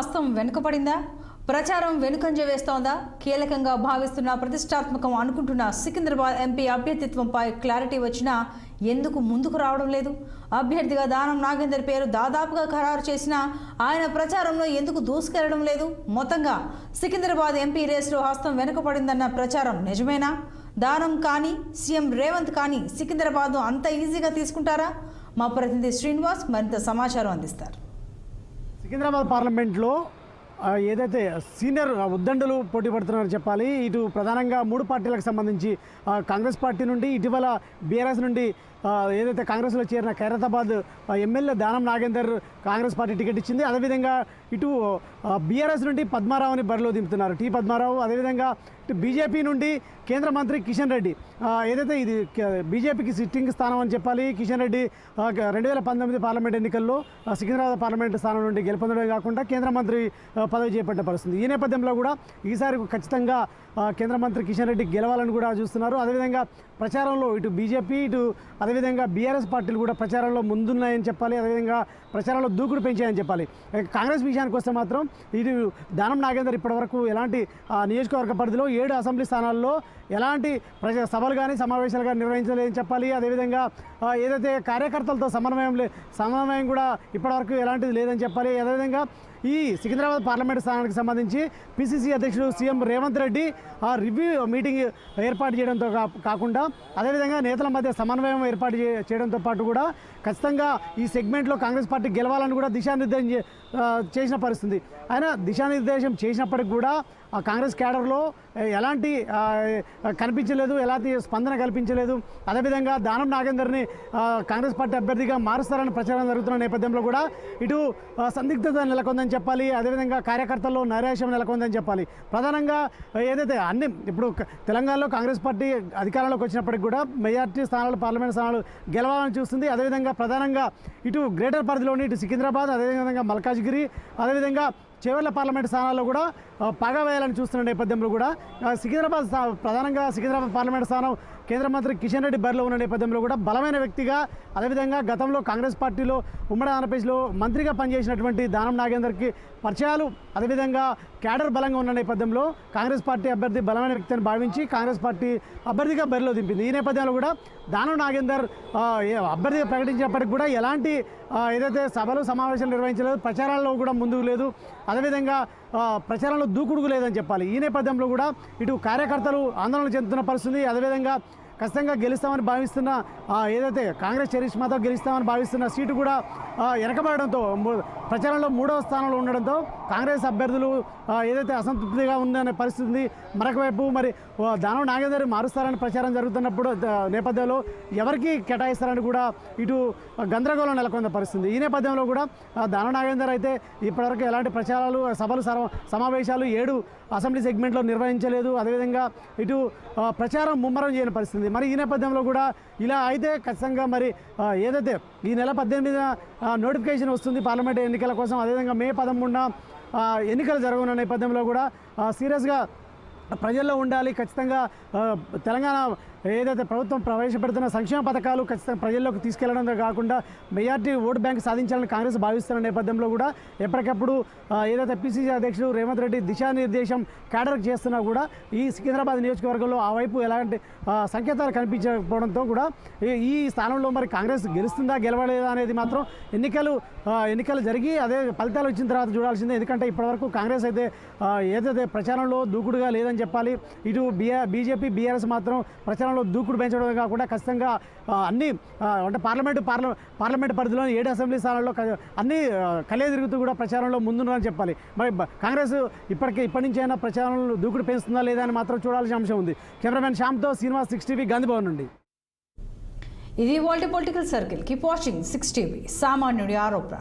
హస్తం వెనుకపడిందా ప్రచారం వెనుకంజ వేస్తోందా? కీలకంగా భావిస్తున్న ప్రతిష్టాత్మకం అనుకుంటున్న సికింద్రాబాద్ ఎంపీ అభ్యర్థిత్వంపై క్లారిటీ వచ్చినా ఎందుకు ముందుకు రావడం లేదు? అభ్యర్థిగా దానం నాగేందర్ పేరు దాదాపుగా ఖరారు చేసినా ఆయన ప్రచారంలో ఎందుకు దూసుకెళ్ళడం లేదు? మొత్తంగా సికింద్రాబాద్ ఎంపీ రేసులో హస్తం వెనుకపడిందన్న ప్రచారం నిజమేనా? దానం కానీ సీఎం రేవంత్ కానీ సికింద్రాబాద్ను అంత ఈజీగా తీసుకుంటారా? మా ప్రతినిధి శ్రీనివాస్ మరింత సమాచారం అందిస్తారు. సికింద్రాబాద్ పార్లమెంట్లో ఏదైతే సీనియర్ ఉద్దండలు పోటీ పడుతున్నారో చెప్పాలి ఇటు ప్రధానంగా మూడు పార్టీలకు సంబంధించి కాంగ్రెస్ పార్టీ నుండి ఇటీవల బీఆర్ఎస్ నుండి ఏదైతే కాంగ్రెస్లో చేరిన Khairatabad MLA Danam Nagender Congress party ticket ఇచ్చింది. అదేవిధంగా ఇటు బీఆర్ఎస్ నుండి పద్మారావుని బరిలో దింపుతున్నారు. టీ పద్మారావు అదేవిధంగా ఇటు బీజేపీ నుండి కేంద్ర మంత్రి కిషన్ రెడ్డి. ఏదైతే ఇది బీజేపీకి సిట్టింగ్ స్థానం అని చెప్పాలి కిషన్ రెడ్డి రెండు వేల పంతొమ్మిది పార్లమెంట్ ఎన్నికల్లో సికింద్రాబాద్ పార్లమెంట్ స్థానం నుండి గెలుపొందడమే కాకుండా కేంద్ర మంత్రి పదవి చేపట్టిన పరిస్థితి ఈ నేపథ్యంలో కూడా ఈసారి ఖచ్చితంగా కేంద్ర మంత్రి కిషన్ రెడ్డి గెలవాలని కూడా చూస్తున్నారు. అదేవిధంగా ప్రచారంలో ఇటు బీజేపీ ఇటు అదేవిధంగా బీఆర్ఎస్ పార్టీలు కూడా ప్రచారంలో ముందున్నాయని చెప్పాలి అదేవిధంగా ప్రచారంలో దూకుడు పెంచాయని చెప్పాలి. కాంగ్రెస్ విషయానికి వస్తే మాత్రం ఇటు దానం నాగేందర్ ఇప్పటివరకు ఎలాంటి నియోజకవర్గ పరిధిలో ఏడు అసెంబ్లీ స్థానాల్లో ఎలాంటి ప్రజా సభలు కానీ సమావేశాలు కానీ నిర్వహించలేదని చెప్పాలి. అదేవిధంగా ఏదైతే కార్యకర్తలతో సమన్వయం లే సమన్వయం కూడా ఇప్పటివరకు ఎలాంటిది లేదని చెప్పాలి. అదేవిధంగా ఈ సికింద్రాబాద్ పార్లమెంట్ స్థానానికి సంబంధించి పిసిసి అధ్యక్షుడు సీఎం రేవంత్ రెడ్డి ఆ రివ్యూ మీటింగ్ ఏర్పాటు చేయడంతో కా- కాకుండా అదేవిధంగా నేతల మధ్య సమన్వయం ఏర్పాటు చేయడంతో పాటు కూడా ఖచ్చితంగా ఈ సెగ్మెంట్లో కాంగ్రెస్ పార్టీ గెలవాలని కూడా దిశానిర్దేశం చే- చేసిన పరిస్థితి. ఆయన దిశానిర్దేశం చేసినప్పటికి కూడా ఆ కాంగ్రెస్ క్యాడర్లో ఎలాంటి కనిపించలేదు ఎలాంటి స్పందన కల్పించలేదు. అదేవిధంగా దానం నాగేందర్ని కాంగ్రెస్ పార్టీ అభ్యర్థిగా మారుస్తారని ప్రచారం జరుగుతున్న నేపథ్యంలో కూడా ఇటు సందిగ్ధత నెలకొందని చెప్పాలి. అదేవిధంగా కార్యకర్తల్లో నైరాశ్యం నెలకొందని చెప్పాలి. ప్రధానంగా ఏదైతే అన్ని ఇప్పుడు తెలంగాణలో కాంగ్రెస్ పార్టీ అధికారంలోకి వచ్చినప్పటికి కూడా మెజార్టీ స్థానాలు పార్లమెంట్ స్థానాలు గెలవాలని చూస్తుంది. అదేవిధంగా ప్రధానంగా ఇటు గ్రేటర్ పరిధిలోని ఇటు సికింద్రాబాద్ అదేవిధంగా మల్కాజ్గిరి అదేవిధంగా చివర్ల పార్లమెంట్ స్థానాల్లో కూడా పగ వేయాలని చూస్తున్న నేపథ్యంలో కూడా సికింద్రాబాద్ ప్రధానంగా సికింద్రాబాద్ పార్లమెంట్ స్థానం కేంద్ర మంత్రి కిషన్ రెడ్డి బరిలో ఉన్న నేపథ్యంలో కూడా బలమైన వ్యక్తిగా అదేవిధంగా గతంలో కాంగ్రెస్ పార్టీలో ఉమ్మడి ఆంధ్రప్రదేశ్లో మంత్రిగా పనిచేసినటువంటి దానం నాగేందర్కి పరిచయాలు అదేవిధంగా క్యాడర్ బలంగా ఉన్న నేపథ్యంలో కాంగ్రెస్ పార్టీ అభ్యర్థి బలమైన వ్యక్తి అని భావించి కాంగ్రెస్ పార్టీ అభ్యర్థిగా బరిలో దింపింది. ఈ నేపథ్యంలో కూడా దానం నాగేందర్ ఏ- అభ్యర్థిగా ప్రకటించినప్పటికి కూడా ఎలాంటి ఏదైతే సభలు సమావేశాలు నిర్వహించలేదు ప్రచారాల్లో కూడా ముందుకు లేదు అదేవిధంగా ప్రచారంలో దూకుడుకు లేదని చెప్పాలి. ఈ నేపథ్యంలో కూడా ఇటు కార్యకర్తలు ఆందోళన చెందుతున్న పరిస్థితి అదేవిధంగా ఖచ్చితంగా గెలుస్తామని భావిస్తున్న ఏదైతే కాంగ్రెస్ చరిష్మాతో గెలుస్తామని భావిస్తున్న సీటు కూడా వెనకబడడంతో ప్రచారంలో మూడవ స్థానంలో ఉండడంతో కాంగ్రెస్ అభ్యర్థులు ఏదైతే అసంతృప్తిగా ఉందనే పరిస్థితి ఉంది మరొక వైపు మరి దానం నాగేందర్ మారుస్తారని ప్రచారం జరుగుతున్నప్పుడు నేపథ్యంలో ఎవరికి కేటాయిస్తారని కూడా ఇటు గందరగోళం నెలకొన్న పరిస్థితి. ఈ నేపథ్యంలో కూడా దానం నాగేందర్ అయితే ఇప్పటివరకు ఎలాంటి ప్రచారాలు సభలు సమావేశాలు ఏడు అసెంబ్లీ సెగ్మెంట్లో నిర్వహించలేదు. అదేవిధంగా ఇటు ప్రచారం ముమ్మరం చేయని పరిస్థితి. మరి ఈ నేపథ్యంలో కూడా ఇలా అయితే ఖచ్చితంగా మరి ఏదైతే ఈ నెల పద్దెనిమిదిన నోటిఫికేషన్ వస్తుంది పార్లమెంట్ ఎన్నికల కోసం అదేవిధంగా మే పదమూడున ఆ, ఎన్నికలు జరగనున్న నేపథ్యంలో కూడా సీరియస్గా ప్రజల్లో ఉండాలి. ఖచ్చితంగా తెలంగాణ ఏదైతే ప్రభుత్వం ప్రవేశపెడుతున్న సంక్షేమ పథకాలు ఖచ్చితంగా ప్రజల్లోకి తీసుకెళ్ళడంతో కాకుండా మెజార్టీ ఓటు బ్యాంక్ సాధించాలని కాంగ్రెస్ భావిస్తున్న నేపథ్యంలో కూడా ఎప్పటికప్పుడు ఏదైతే పిసిసి అధ్యక్షుడు రేవంత్ రెడ్డి దిశానిర్దేశం క్యాడర్ చేస్తున్నా కూడా ఈ సికింద్రాబాద్ నియోజకవర్గంలో ఆ వైపు ఎలాంటి సంకేతాలు కనిపించకపోవడంతో కూడా ఈ- స్థానంలో మరి కాంగ్రెస్ గెలుస్తుందా గెలవలేదా అనేది మాత్రం ఎన్నికలు ఎన్నికలు జరిగి అదే ఫలితాలు వచ్చిన తర్వాత చూడాల్సిందే. ఎందుకంటే ఇప్పటివరకు కాంగ్రెస్ అయితే ఏదైతే ప్రచారంలో దూకుడుగా లేదని చెప్పాలి. ఇటు బిఆర్ బీజేపీ బీఆర్ఎస్ మాత్రం ప్రచారంలో దూకుడు పెంచడమే కాకుండా ఖచ్చితంగా అన్ని అంటే పార్లమెంటు పార్ల పార్లమెంట్ పరిధిలో ఏడు అసెంబ్లీ స్థానాల్లో అన్ని ఆ, కలే తిరుగుతూ కూడా ప్రచారంలో ముందున్నారని చెప్పాలి. మరి కాంగ్రెస్ ఇప్పటికే ఇప్పటి నుంచి అయినా ప్రచారంలో దూకుడు పెంచుతుందా లేదా అని మాత్రం చూడాల్సిన అంశం ఉంది. కెమెరామెన్ శ్యామ్తో శ్రీనివాస్ సిక్స్ టీవీ గాంధీభవన్ నుండి. ఇది world political circle. Keep watching six TV సామాన్యుడి ఆరోపణ.